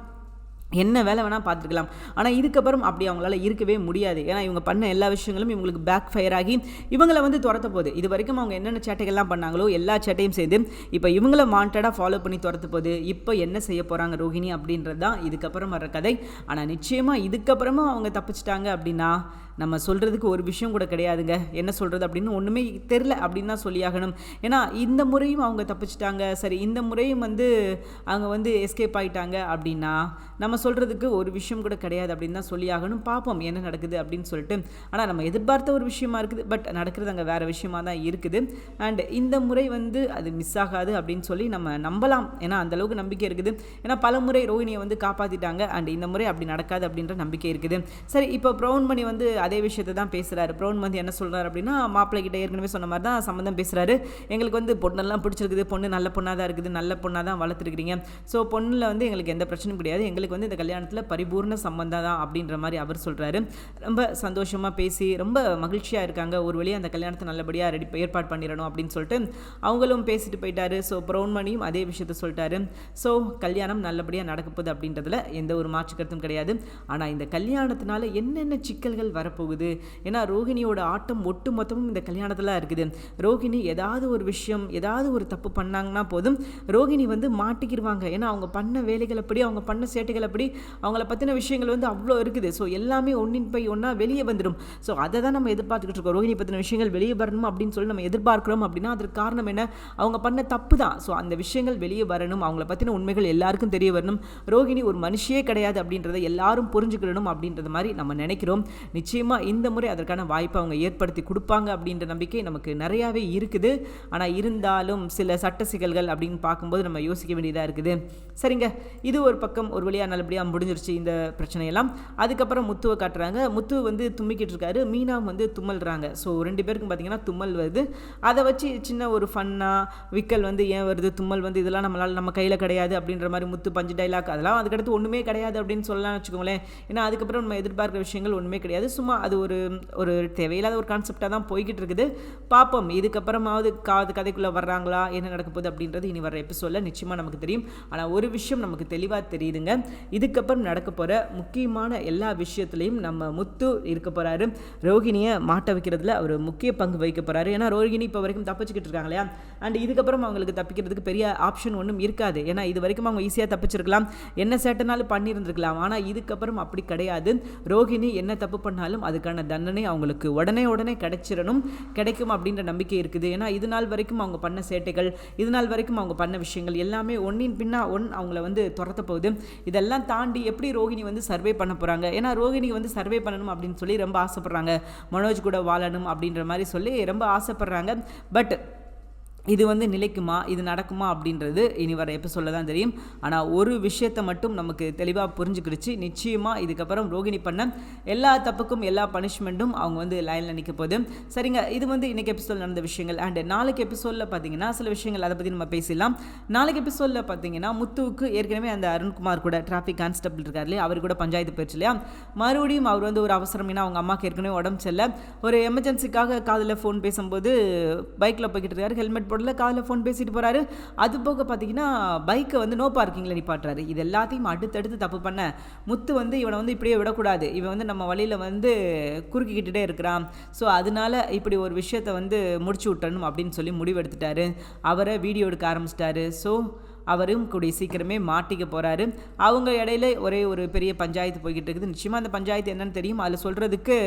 என்ன வேலை வேணால் பார்த்துருக்கலாம். ஆனால் இதுக்கப்புறம் அப்படி அவங்களால இருக்கவே முடியாது. ஏன்னா இவங்க பண்ண எல்லா விஷயங்களும் இவங்களுக்கு பேக் ஃபயர் ஆகி இவங்களை வந்து துரத்த போகுது. இது வரைக்கும் அவங்க என்னென்ன சேட்டைகள்லாம் பண்ணாங்களோ எல்லா சேட்டையும் சேர்ந்து இப்போ இவங்கள வாண்டடாக ஃபாலோ பண்ணி துரத்த போகுது. இப்போ என்ன செய்ய போகிறாங்க ரோஹிணி அப்படின்றது தான் இதுக்கப்புறம் வர்ற கதை. ஆனால் நிச்சயமாக இதுக்கப்புறமும் அவங்க தப்பிச்சிட்டாங்க அப்படின்னா நம்ம சொல்கிறதுக்கு ஒரு விஷயம் கூட கிடையாதுங்க. என்ன சொல்கிறது அப்படின்னு ஒன்றுமே தெரில அப்படின்னு தான் சொல்லியாகணும். ஏன்னா இந்த முறையும் அவங்க தப்பிச்சிட்டாங்க. சரி இந்த முறையும் வந்து அவங்க வந்து எஸ்கேப் ஆகிட்டாங்க அப்படின்னா நம்ம சொல்கிறதுக்கு ஒரு விஷயம் கூட கிடையாது அப்படின்னு தான் சொல்லியாகணும் பார்ப்போம் என்ன நடக்குது அப்படின்னு சொல்லிட்டு. ஆனால் நம்ம எதிர்பார்த்த ஒரு விஷயமா இருக்குது பட் நடக்கிறது அங்கே வேறு விஷயமா தான் இருக்குது. அண்ட் இந்த முறை வந்து அது மிஸ் ஆகாது அப்படின்னு சொல்லி நம்ம நம்பலாம். ஏன்னா அந்தளவுக்கு நம்பிக்கை இருக்குது. ஏன்னா பல முறை ரோஹினியை வந்து காப்பாற்றிட்டாங்க அண்ட் இந்த முறை அப்படி நடக்காது அப்படின்ற நம்பிக்கை இருக்குது. சரி இப்போ ப்ரௌன் மணி வந்து அதே விஷயத்தை தான் பேசுகிறாரு ப்ரௌன் வந்து என்ன சொல்கிறார் அப்படின்னா மாப்பிள்ளை கிட்ட ஏற்கனவே சொன்ன மாதிரி தான் சம்மந்தம் பேசுகிறாரு எங்களுக்கு வந்து பொண்ணெல்லாம் பிடிச்சிருக்குது. பொண்ணு நல்ல பொண்ணாக தான் இருக்குது. நல்ல பொண்ணாக தான் வளர்த்துருக்கிறீங்க. ஸோ பொண்ணில் வந்து எங்களுக்கு எந்த பிரச்சனையும் கிடையாது. எங்களுக்கு வந்து இந்த கல்யாணத்தில் பரிபூர்ண சம்பந்தம் தான் அப்படின்ற மாதிரி அவர் சொல்கிறாரு ரொம்ப சந்தோஷமாக பேசி ரொம்ப மகிழ்ச்சியாக இருக்காங்க. ஒரு வழியாக அந்த கல்யாணத்தை நல்லபடியாக ரெடி ஏற்பாடு பண்ணிடணும் அப்படின்னு சொல்லிட்டு அவங்களும் பேசிட்டு போயிட்டாரு. ஸோ பிரௌன்மணியும் அதே விஷயத்த சொல்லிட்டாரு. ஸோ கல்யாணம் நல்லபடியாக நடக்கப்போகுது அப்படின்றதுல எந்த ஒரு மாற்று கருத்தும் கிடையாது. ஆனால் இந்த கல்யாணத்தினால என்னென்ன சிக்கல்கள் வரப்போகுது? ஏன்னா ரோஹிணியோட ஆட்டம் ஒட்டு மொத்தமும் இந்த கல்யாணத்தில் இருக்குது. ரோஹிணி ஏதாவது ஒரு விஷயம் ஏதாவது ஒரு தப்பு பண்ணாங்கன்னா போதும் ரோஹிணி வந்து மாட்டிக்கிடுவாங்க ஏன்னா அவங்க பண்ண வேலைகள் அப்படி அவங்க பண்ண சேட்டைகள் அப்படி அவங்கள பற்றின விஷயங்கள் வந்து அவ்வளோ இருக்குது. ஸோ எல்லாமே ஒன்றின் பை ஒன்றா வெளியே வந்துடும் ஸோ அதை தான் நம்ம எதிர்பார்த்துக்கிட்டு இருக்கோம். ரோஹிணி பற்றின விஷயங்கள் வெளியே வரணும் அப்படின்னு சொல்லி நம்ம எதிர்பார்க்குறோம் அப்படின்னா அதற்கு காரணம் என்ன? அவங்க பண்ண தப்பு தான். ஸோ அந்த விஷயங்கள் வெளியே வரணும். அவங்கள பற்றின உண்மைகள் எல்லாருக்கும் தெரிய வரணும். ரோஹிணி ஒரு மனுஷியே கிடையாது அப்படின்றத எல்லாரும் புரிஞ்சுக்கிடணும் அப்படின்றது மாதிரி நம்ம நினைக்கிறோம். நிச்சயமாக இந்த முறை அதற்கான வாய்ப்பை அவங்க ஏற்படுத்தி கொடுப்பாங்க அப்படின்ற நம்பிக்கை நமக்கு நிறையாவே இருக்குது. ஆனால் இருந்தாலும் சில சட்ட சிக்கல்கள் அப்படின்னு பார்க்கும்போது நம்ம யோசிக்க வேண்டியதாக இருக்குது. சரிங்க. இது ஒரு பக்கம். ஒரு வழியாக நல்ல நல்லபடியாக முடிஞ்சிருச்சு இந்த பிரச்சனையெல்லாம். அதுக்கப்புறம் முத்துவை காட்டுறாங்க. முத்து வந்து தும்மிக்கிட்டு இருக்காரு மீனா வந்து தும்மல்றாங்க. ஸோ ரெண்டு பேருக்கும் பார்த்தீங்கன்னா தும்மல் வருது. அதை வச்சு சின்ன ஒரு ஃபன்னாக விக்கல் வந்து ஏன் வருது? தும்மல் வந்து இதெல்லாம் நம்மளால் நம்ம கையில் கிடையாது அப்படின்ற மாதிரி முத்து பஞ்சு டைலாக் அதெல்லாம் அதுக்கடுத்து ஒன்றுமே கிடையாது அப்படின்னு சொல்லலாம் வச்சுக்கோங்களேன். ஏன்னா அதுக்கப்புறம் நம்ம எதிர்பார்க்குற விஷயங்கள் ஒன்றுமே கிடையாது. சும்மா அது ஒரு ஒரு தேவையில்லாத ஒரு கான்செப்டாக தான் போய்கிட்டு இருக்குது பார்ப்போம் இதுக்கப்புறமாவது காது கதைக்குள்ளே வர்றாங்களா? என்ன நடக்க போகுது அப்படின்றது இனி வர எபிசோடில் நிச்சயமாக நமக்கு தெரியும். ஆனால் ஒரு விஷயம் நமக்கு தெளிவாக தெரியுதுங்க. இதுக்கப்புறம் நடக்க போகிற முக்கியமான எல்லா விஷயத்துலையும் நம்ம முத்து இருக்க போகிறாரு ரோகிணியை மாட்ட வைக்கிறதுல அவர் முக்கிய பங்கு வகிக்க போகிறாரு ஏன்னா ரோகிணி இப்போ வரைக்கும் தப்பிச்சுக்கிட்டு இருக்காங்க இல்லையா? அண்ட் இதுக்கப்புறம் அவங்களுக்கு தப்பிக்கிறதுக்கு பெரிய ஆப்ஷன் ஒன்றும் இருக்காது. ஏன்னா இது வரைக்கும் அவங்க ஈஸியாக தப்பிச்சிருக்கலாம். என்ன சேட்டனாலும் பண்ணியிருந்திருக்கலாம். ஆனால் இதுக்கப்புறம் அப்படி கிடையாது. ரோகிணி என்ன தப்பு பண்ணாலும் அதுக்கான தண்டனை அவங்களுக்கு உடனே உடனே கிடைச்சிடணும். கிடைக்கும் அப்படின்ற நம்பிக்கை இருக்குது. ஏன்னா இது நாள் வரைக்கும் அவங்க பண்ண சேட்டைகள் இது நாள் வரைக்கும் அவங்க பண்ண விஷயங்கள் எல்லாமே ஒன்றின் பின்னா ஒன் அவங்கள வந்து துரத்த போகுது. இதெல்லாம் தாண்டி எப்படி ரோஹிணி வந்து சர்வே பண்ண போகிறாங்க ஏன்னா ரோஹிணி வந்து சர்வே பண்ணணும் அப்படின்னு சொல்லி ரொம்ப ஆசைப்பட்றாங்க. மனோஜ் கூட வாழணும் அப்படின்ற மாதிரி சொல்லி ரொம்ப ஆசைப்பட்றாங்க. பட் இது வந்து நிலைக்குமா இது நடக்குமா அப்படின்றது இனி வர எபிசோடில் தான் தெரியும். ஆனால் ஒரு விஷயத்தை மட்டும் நமக்கு தெளிவாக புரிஞ்சுக்கிடுச்சு. நிச்சயமாக இதுக்கப்புறம் ரோகிணி பண்ண எல்லா தப்புக்கும் எல்லா பனிஷ்மெண்ட்டும் அவங்க வந்து லைனில் நிற்க போகுது. சரிங்க இது வந்து இன்றைக்கி எபிசோட் நடந்த விஷயங்கள். அண்ட் நாளைக்கு எபிசோடில் பார்த்தீங்கன்னா சில விஷயங்கள் அதை பற்றி நம்ம பேசிடலாம். நாளைக்கு எபிசோடில் பார்த்தீங்கன்னா முத்துவுக்கு ஏற்கனவே அந்த அருண்குமார் கூட டிராஃபிக் கான்ஸ்டபிள் இருக்கார் இல்லையா? அவர் கூட பஞ்சாயத்து போயிடுச்சு இல்லையா? மறுபடியும் அவர் வந்து ஒரு அவசரம் ஏன்னா அவங்க அம்மாவுக்கு ஏற்கனவே உடம்பு செல்ல ஒரு எமர்ஜென்சிக்காக காதில் ஃபோன் பேசும்போது பைக்கில் போய்கிட்டு இருக்காரு. ஹெல்மெட் போடல காலில் ஃபோன் பேசிட்டு போகிறாரு அது போக பார்த்தீங்கன்னா பைக்கை வந்து நோ பார்க்கிங்கில் நிப்பாட்டுறாரு. இது எல்லாத்தையும் அடுத்தடுத்து தப்பு பண்ண. முத்து வந்து இவனை வந்து இப்படியே விடக்கூடாது. இவன் வந்து நம்ம வழியில் வந்து குறுக்கிக்கிட்டே இருக்கிறான். ஸோ அதனால இப்படி ஒரு விஷயத்தை வந்து முடிச்சு விட்டணும் அப்படின்னு சொல்லி முடிவெடுத்துட்டாரு. அவரை வீடியோ எடுக்க ஆரம்பிச்சிட்டாரு. ஸோ அவரும் கூடிய சீக்கிரமே மாட்டிக்க போகிறாரு அவங்க இடையில ஒரே ஒரு பெரிய பஞ்சாயத்து போய்கிட்டு இருக்குது. நிச்சயமாக அந்த பஞ்சாயத்து என்னன்னு தெரியும். அதில் சொல்கிறதுக்கு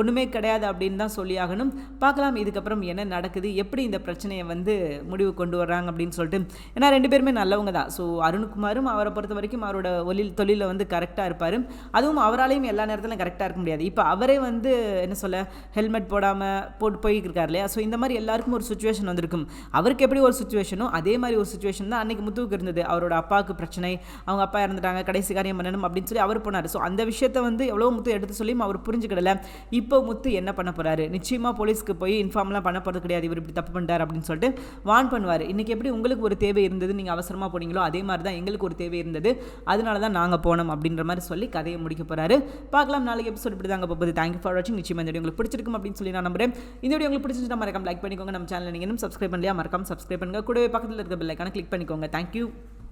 ஒன்றுமே கிடையாது அப்படின்னு தான் சொல்லியாகணும் பார்க்கலாம் இதுக்கப்புறம் என்ன நடக்குது எப்படி இந்த பிரச்சனையை வந்து முடிவு கொண்டு வர்றாங்க அப்படின்னு சொல்லிட்டு. ஏன்னா ரெண்டு பேருமே நல்லவங்க தான். ஸோ அருண்குமாரும் அவரை பொறுத்த வரைக்கும் அவரோட ஒலில் தொழிலில் வந்து கரெக்டாக இருப்பார். அதுவும் அவராலையும் எல்லா நேரத்திலும் கரெக்டாக இருக்க முடியாது. இப்போ அவரே வந்து என்ன சொல்ல ஹெல்மெட் போடாமல் போட்டு போய்க்கிருக்கார் இல்லையா? ஸோ இந்த மாதிரி எல்லாருக்கும் ஒரு சுச்சுவேஷன் வந்திருக்கும். அவருக்கு எப்படி ஒரு சுச்சுவேஷனோ அதே மாதிரி ஒரு சுச்சுவேஷன் தான் அன்றைக்கி முத்துவுக்கு இருந்தது. அவரோட அப்பாவுக்கு பிரச்சனை. அவங்க அப்பா இறந்துட்டாங்க கடைசி காரியம் பண்ணணும் அப்படின்னு சொல்லி அவர் போனார். ஸோ அந்த விஷயத்த வந்து எவ்வளோ முத்து எடுத்து சொல்லியும் அவர் புரிஞ்சுக்கிடல. இப்போ முத்து என்ன பண்ண போகிறாரு நிச்சயமாக போலீஸ்க்கு போய் இன்ஃபார்ம்லாம் பண்ண போகிறது கிடையாது. இவர் இப்படி தப்பு பண்ணிட்டார் அப்படின்னு சொல்லிட்டு வான் பண்ணுவார். இன்றைக்கி எப்படி உங்களுக்கு ஒரு தேவை இருந்தது? நீங்கள் அவசரமாக போனீங்களோ அதே மாதிரி தான் எங்களுக்கு ஒரு தேவை இருந்தது. அதனால தான் நாங்கள் போனோம் அப்படின்ற மாதிரி சொல்லி கதையை முடிக்க போகிறாரு பார்க்கலாம் நாளைக்கு எபிசோட் இப்படி தாங்க போகுது. தேங்க்யூ ஃபார் வாட்சிங் நிச்சயமாக இந்த வீடியோ உங்களுக்கு பிடிச்சிருக்கும் அப்படின்னு சொல்லி நான் நம்புறேன். இந்த வீடியோ உங்களுக்கு பிடிச்சிருந்தா மறக்காம லைக் பண்ணிக்கோங்க. நம்ம சேனல் நீங்கள் இன்னும் சப்ஸ்கிரைப் பண்ணலையா? மறக்காம சப்ஸ்கிரைப் பண்ணுங்க. கூடவே பக்கத்தில் இருக்க பெல் ஐக்கான கிளிக் பண்ணிக்கோங்க. தேங்க்யூ